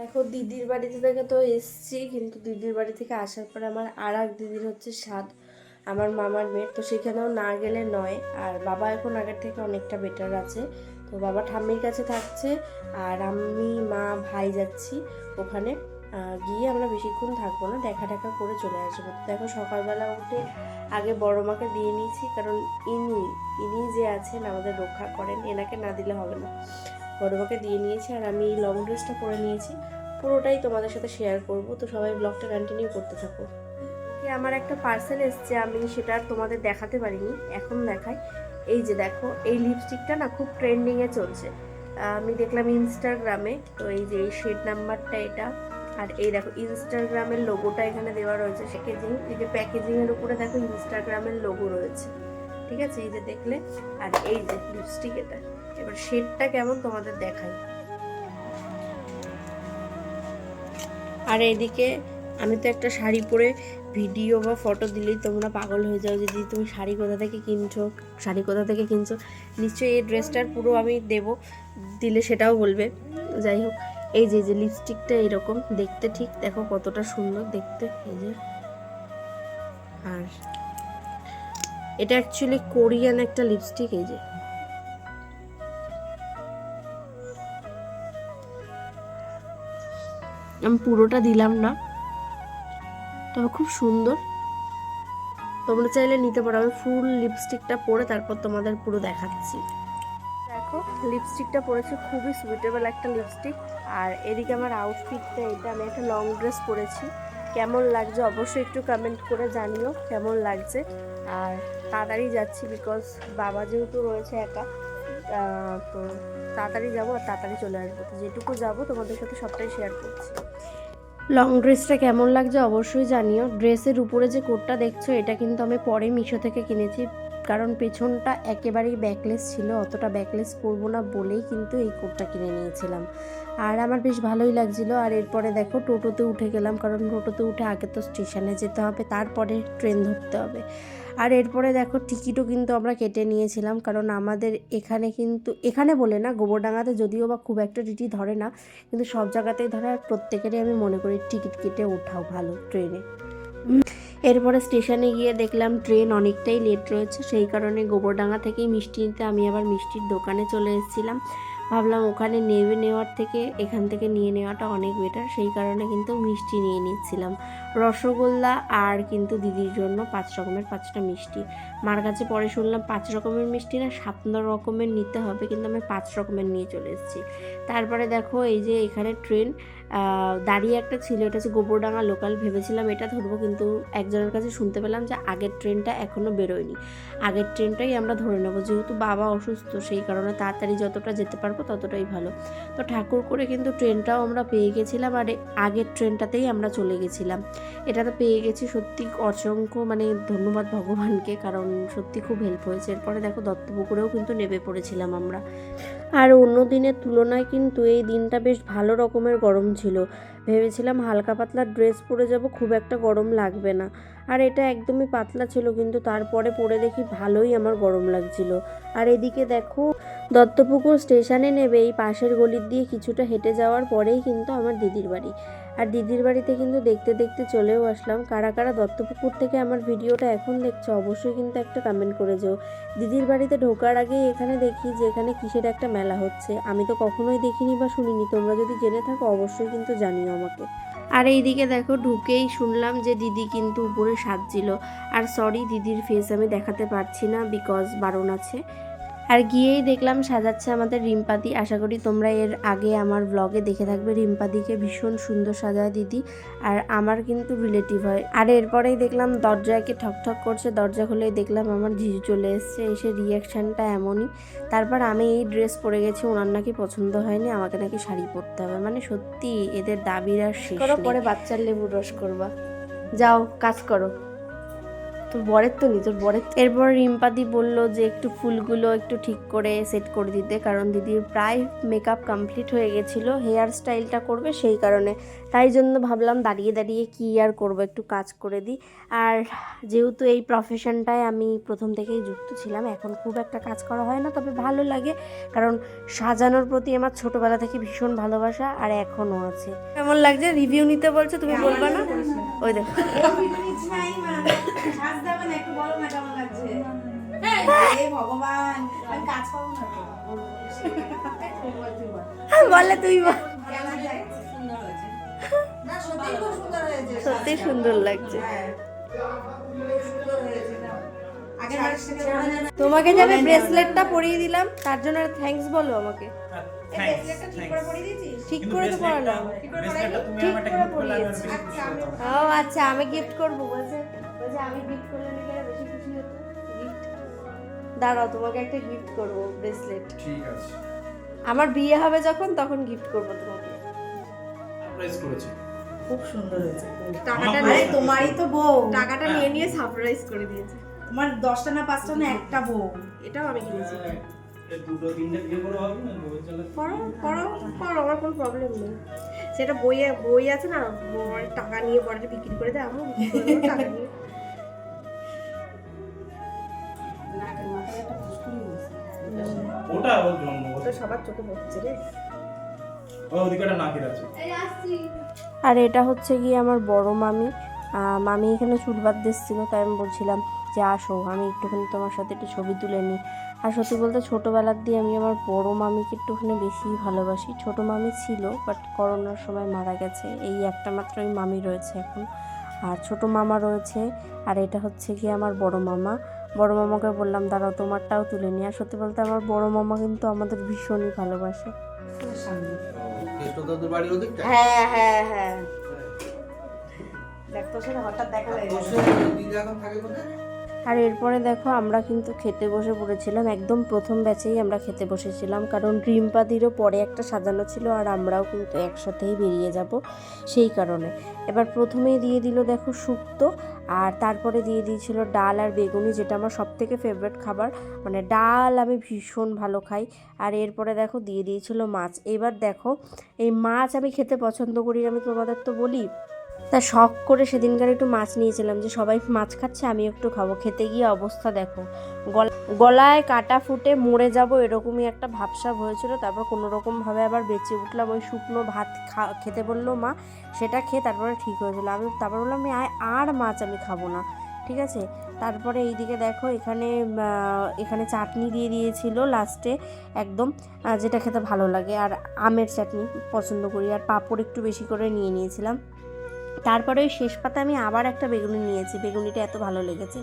দেখো, দিদির বাড়িতে থেকে তো এসছি, কিন্তু দিদির বাড়ি থেকে আসার পরে আমার আর এক দিদির হচ্ছে স্বাদ আমার মামার মেয়ের তো সেখানেও না গেলে নয়। আর বাবা এখন আগের থেকে অনেকটা বেটার আছে। তো বাবা ঠাম্মির কাছে থাকছে, আর আমি, মা, ভাই যাচ্ছি ওখানে। গিয়ে আমরা বেশিক্ষণ থাকব না, দেখা টাকা করে চলে আসব। দেখো, সকালবেলা উঠে আগে বড় মাকে দিয়ে নিয়েছি, কারণ ইনি ইনি যে আছেন, আমাদের রক্ষা করেন, এনাকে না দিলে হবে না। বড় মাকে দিয়ে নিয়েছি আর আমি লং ড্রেসটা পরে নিয়েছি। পুরোটাই তোমাদের সাথে শেয়ার করব। তো সবাই ব্লগটা কন্টিনিউ করতে থাকো। আমার একটা পার্সেল এসছে, আমি সেটা আর তোমাদের দেখাতে পারিনি, এখন দেখাই। এই যে দেখো, এই লিপস্টিকটা না খুব ট্রেন্ডিংয়ে চলছে। আমি দেখলাম ইনস্টাগ্রামে তো এই যে এই শেড নাম্বারটা এটা। আর এই দেখো ইনস্টাগ্রামের লোগোটা এখানে দেওয়া রয়েছে প্যাকেজিং এই যে প্যাকেজিংয়ের উপরে দেখো ইনস্টাগ্রামের লোগো রয়েছে। ঠিক আছে? এই যে দেখলে, আর এই যে লিপস্টিক এটা। এবার শেডটা কেমন তোমাদের দেখাই? আর এইদিকে আমি তো একটা শাড়ি পরে ভিডিও বা ফটো দিলেই তোমরা পাগল হয়ে যাও যদি তুমি শাড়ি কোথা থেকে কিনছো? শাড়ি কোথা থেকে কিনছো? নিশ্চয়ই এই ড্রেসটার পুরো আমি দেব, দিলে সেটাও বলবে। যাই হোক, এই যে যে লিপস্টিকটা এরকম, দেখতে ঠিক, দেখো কতটা সুন্দর দেখতে, এই যে। আর এটা অ্যাকচুয়ালি কোরিয়ান একটা লিপস্টিক এই যে। আমি পুরোটা দিলাম না। তবে খুব সুন্দর। তোমরা চাইলে নিতে পারো। আমি ফুল লিপস্টিকটা পরে তারপর তোমাদের পুরো দেখাচ্ছি। দেখো লিপস্টিকটা পরেছি, খুবই সুইটেবল একটা লিপস্টিক আর এদিকে আমার আউটফিটটা এটা আমি একটা লং ড্রেস পরেছি। কেমন লাগছে অবশ্যই একটু কমেন্ট করে জানিও, কেমন লাগছে। আর তাড়াতাড়ি যাচ্ছি বিকজ বাবা যেহেতু রয়েছে একা তো তাড়াতাড়ি যাব আর তাড়াতাড়ি চলে আসব। তো যেটুকু যাব, তোমাদের সাথে সবটাই শেয়ার করছি। লং ড্রেসটা কেমন লাগছে অবশ্যই জানিও। ড্রেসের উপরে যে কোটটা দেখছ, এটা কিন্তু আমি পরে মিশো থেকে কিনেছি। কারণ পেছনটা একেবারেই ব্যাকলেস ছিল, অতটা ব্যাকলেস করব না বলেই কিন্তু এই কোটটা কিনে নিয়েছিলাম। আর আমার বেশ ভালোই লাগছিল। আর এরপরে দেখো, টোটোতে উঠে গেলাম, কারণ টোটোতে উঠে আগে তো স্টেশনে যেতে হবে, তারপরে ট্রেন ধরতে হবে। আর এরপরে দেখো টিকিটও কিন্তু আমরা কেটে নিয়েছিলাম, কারণ আমাদের এখানে কিন্তু, এখানে বলে না, গোবরডাঙ্গাতে যদিও বা খুব একটা টিটি ধরে না, কিন্তু সব জায়গাতেই ধরে আর প্রত্যেকেরই আমি মনে করি টিকিট কেটে ওঠাও ভালো ট্রেনে। এরপরে স্টেশনে গিয়ে দেখলাম ট্রেন অনেকটাই লেট রয়েছে, সেই কারণে গোবরডাঙ্গা থেকেই মিষ্টি নিতে আমি আবার মিষ্টির দোকানে চলে এসেছিলাম। ভাবলাম ওখানে নেবে নেওয়ার থেকে, এখান থেকে নিয়ে নেওয়াটা অনেক বেটার সেই কারণে কিন্তু মিষ্টি নিয়ে নিচ্ছিলাম। রসগোল্লা আর কিন্তু দিদির জন্য পাঁচ রকমের পাঁচটা মিষ্টি। মার কাছে পরে শুনলাম পাঁচ রকমের মিষ্টি না সাত রকমের নিতে হবে, কিন্তু আমি পাঁচ রকমের নিয়ে চলে এসেছি। তারপরে দেখো এই যে এখানে ট্রেন দাঁড়িয়ে একটা ছিল, এটা হচ্ছে গোবরডাঙ্গা লোকাল ভেবেছিলাম, এটা ধরবো, কিন্তু একজনের কাছে শুনতে পেলাম যে আগের ট্রেনটা এখনও বেরোয়নি। আগের ট্রেনটাই আমরা ধরে নেব, যেহেতু বাবা অসুস্থ, সেই কারণে তাড়াতাড়ি যতটা যেতে পারব ততটাই ভালো। তো ঠাকুর করে কিন্তু ট্রেনটাও আমরা পেয়ে গেছিলাম, আর আগের ট্রেনটাতেই আমরা চলে গেছিলাম। এটা তো পেয়ে গেছি সত্যি অসংখ্য মানে ধন্যবাদ ভগবানকে, কারণ সত্যি খুব হেল্প হয়েছে। এরপরে দেখো দত্তপুকুরেও কিন্তু নেমে পড়েছিলাম আমরা। আর অন্য দিনের তুলনায় কিন্তু এই দিনটা বেশ ভালো রকমের গরম ছিল। ভেবেছিলাম হালকা পাতলা ড্রেস পরে যাব, খুব একটা গরম লাগবে না। আর এটা একদমই পাতলা ছিল, কিন্তু তারপরে পরে দেখি ভালোই আমার গরম লাগছিল। আর এদিকে দেখো, দত্তপুকুর স্টেশনে নেবে, এই পাশের গলির দিয়ে কিছুটা হেঁটে যাওয়ার পরেই কিন্তু আমার দিদির বাড়ি। আর দিদির বাড়িতে কিন্তু দেখতে দেখতে চলেও আসলাম। কারা কারা দত্তপুকুর থেকে আমার ভিডিওটা এখন দেখছ অবশ্যই কিন্তু একটা কমেন্ট করে যেও। দিদির বাড়িতে ঢোকার আগেই এখানে দেখি যে এখানে কিসের একটা মেলা হচ্ছে। আমি তো কখনোই দেখিনি বা শুনিনি। তোমরা যদি জেনে থাকো অবশ্যই কিন্তু জানিও আমাকে। আর এইদিকে দেখো ঢুকেই শুনলাম যে দিদি কিন্তু উপরে সাজছিল। আর সরি দিদির ফেস আমি দেখাতে পারছি না বিকজ বারণ আছে। আর গিয়েই দেখলাম সাজাচ্ছে আমাদের রিম্পাদি। আশা করি তোমরা এর আগে আমার ব্লগে দেখে থাকবে। রিম্পাদিকে ভীষণ সুন্দর সাজায় দিদি আর আমার কিন্তু রিলেটিভ হয়। আর এরপরেই দেখলাম দরজাকে ঠক ঠক করছে। দরজা খুলেই দেখলাম আমার জিজু চলে এসছে। এসে রিয়াকশানটা এমনই। তারপর আমি এই ড্রেস পরে গেছি। ওনার নাকি পছন্দ হয়নি। আমাকে নাকি শাড়ি পরতে হবে। মানে সত্যি এদের দাবির আর শেষ করো পরে বাচ্চার লেবুর রস করবা। যাও কাজ করো। তোর বরের তো নি তোর বরের এরপর রিম্পাদি বলল যে একটু ফুলগুলো একটু ঠিক করে সেট করে দিতে কারণ দিদির প্রায় মেকআপ কমপ্লিট হয়ে গেছিল হেয়ার স্টাইলটা করবে সেই কারণে। তাই জন্য ভাবলাম দাঁড়িয়ে দাঁড়িয়ে কী আর করব একটু কাজ করে দিই। আর যেহেতু এই প্রফেশনটায় আমি প্রথম থেকেই যুক্ত ছিলাম এখন খুব একটা কাজ করা হয় না তবে ভালো লাগে। কারণ সাজানোর প্রতি আমার ছোটবেলা থেকে ভীষণ ভালোবাসা আর এখনও আছে। কেমন লাগছে? রিভিউ নিতে বলছো তুমি বলবা না? ওই দেখো। আমি কাজ পাবো না বলে তুই বল লাগছে? না, সত্যি সুন্দর লাগছে। হ্যাঁ। হয় তোমাকে যাবে ব্রেসলেটটা পরিয়ে দিলাম তার জন্য আর থ্যাঙ্কস বলো আমাকে। ঠিক করে পরিয়ে দিয়েছিস? ঠিক করে তো পড়ালাম। ঠিক করে পরিয়েছি আচ্ছা, আমি- ও আচ্ছা আমি গিফট করব বলছে। আমি গিফট করলে নাকি আরও বেশি খুশি হতো? গিফট দাঁড়াও তোমাকে একটা গিফট করব ব্রেসলেট ঠিক আছে। আমার বিয়ে হবে যখন তখন গিফট করব তোমাকে। সারপ্রাইজ করেছি। খুব সুন্দর হয়েছে। টাকাটা আরে তোমারই তো বউ। টাকাটা নিয়ে নিয়ে সারপ্রাইজ করে দিয়েছে। তোমার দশটা না পাঁচটা না একটা বউ? এটাও আমি কিনেছি। এই দুটো তিনটে বিয়ে করে হবে না? করো করো করো আমার কোনো প্রবলেম নেই। সেটা বইয়ে বই আছে না বর টাকা নিয়ে বিক্রি করে দেয় আমিও বিক্রি করে টাকা নিয়ে। ওটা ওর জন্ম? সবার চোখে পড়ছে রে। ও ওদিকে একটা নাকের আছে। আর এটা হচ্ছে গিয়ে আমার বড় মামি। মামি এখানে চুল বাদ দিচ্ছিল তাই আমি বলছিলাম যে আসো আমি একটুখানি তোমার সাথে একটু ছবি তুলে নিই। আর সত্যি বলতে ছোটোবেলার দিয়ে আমি আমার বড় মামিকে একটুখানি বেশি ভালোবাসি। ছোট মামি ছিল বাট করোনার সময় মারা গেছে। এই একটা মাত্রই মামি রয়েছে এখন। আর ছোট মামা রয়েছে। আর এটা হচ্ছে গিয়ে আমার বড় মামা। বড় মামাকে বললাম দাঁড়াও তোমারটাও তুলে নিই। আর সত্যি বলতে আমার বড় মামা কিন্তু আমাদের ভীষণই ভালোবাসে। হ্যাঁ হ্যাঁ হ্যাঁ। দেখ তোর সাথে হঠাৎ দেখা হয়ে গেছে আর এরপরে দেখো, আমরা কিন্তু খেতে বসে পড়েছিলাম। একদম প্রথম ব্যাচেই আমরা খেতে বসেছিলাম, কারণ ড্রিমপাদিরও পরে একটা সাজানো ছিল আর আমরাও কিন্তু একসাথেই বেরিয়ে যাব সেই কারণে। এবার প্রথমেই দিয়ে দিল দেখো শুক্তো, আর তারপরে দিয়ে দিয়েছিল ডাল আর বেগুনি, যেটা আমার সব থেকে ফেভারিট খাবার। মানে ডাল আমি ভীষণ ভালো খাই, আর এরপরে দেখো দিয়ে দিয়েছিল মাছ। এবার দেখো, এই মাছ আমি খেতে পছন্দ করি, আমি তোমাদের তো বলি তা শখ করে সেদিনকার একটু মাছ নিয়েছিলাম যে সবাই মাছ খাচ্ছে আমি একটু খাব। খেতে গিয়ে অবস্থা দেখো। গলা- গলায় কাটা ফুটে মরে যাব এরকমই একটা ভাবসাব হয়েছিল। তারপর কোনো রকমভাবে আবার বেঁচে উঠলাম। ওই শুকনো ভাত খা, খেতে বলল, মা, সেটা খেয়ে তারপরে ঠিক হয়েছিল আমি তারপর বললাম আমি আর মাছ আমি খাব না। ঠিক আছে? তারপরে এইদিকে দেখো, এখানে এখানে চাটনি দিয়ে দিয়েছিল লাস্টে একদম যেটা খেতে ভালো লাগে। আর আমের চাটনি পছন্দ করি। আর পাঁপড় একটু বেশি করে নিয়ে নিয়েছিলাম। তারপরে ওই শেষ পাতে আমি আবার একটা বেগুনি নিয়েছি। বেগুনিটা এত ভালো লেগেছে।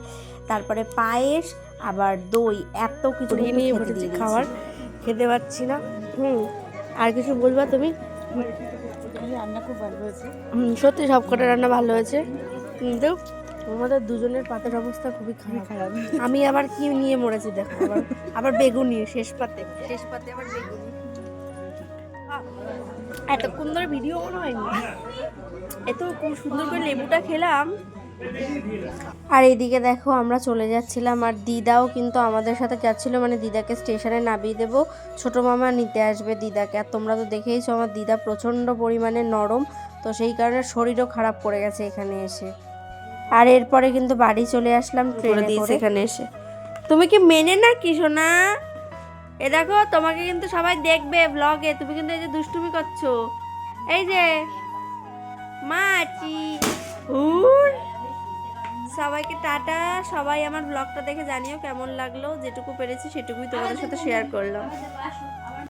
তারপরে পায়েস আবার দই এত কিছু নিয়ে বসেছি খাবার খেতে পারছি না। হুম আর কিছু বলবা তুমি? রান্না খুব ভালো হয়েছে। সত্যি সব কটা রান্না ভালো হয়েছে। কিন্তু আমাদের দুজনের পাতের অবস্থা খুবই খারাপ খারাপ। আমি আবার কি নিয়ে মরেছি দেখো আবার আবার বেগুনি শেষ পাতে। শেষ পাতে আবার বেগুনি। এতক্ষণ ধরে ভিডিও মনে হয়নি। এত খুব সুন্দর করে লেবুটা খেলাম। আর এদিকে দেখো আমরা চলে যাচ্ছিলাম আর দিদাও কিন্তু আমাদের সাথে যাচ্ছিল মানে দিদাকে স্টেশনে নামিয়ে দেবো। ছোটো মামা নিতে আসবে দিদাকে। আর তোমরা তো দেখেইছো আমার দিদা প্রচণ্ড পরিমাণে নরম তো সেই কারণে শরীরও খারাপ করে গেছে এখানে এসে। আর এরপরে কিন্তু বাড়ি চলে আসলাম ট্রেনে এখানে এসে। তুমি কি মেনে না কি শোনা এ দেখো, তোমাকে কিন্তু সবাই দেখবে ব্লগে তুমি কিন্তু এই যে দুষ্টুমি করছ। এই যে মাচি সবাইকে টাটা। সবাই আমার ব্লগটা দেখে জানিও কেমন লাগল। যেটুকু পেরেছি সেটুকুই তোমাদের সাথে শেয়ার করলাম।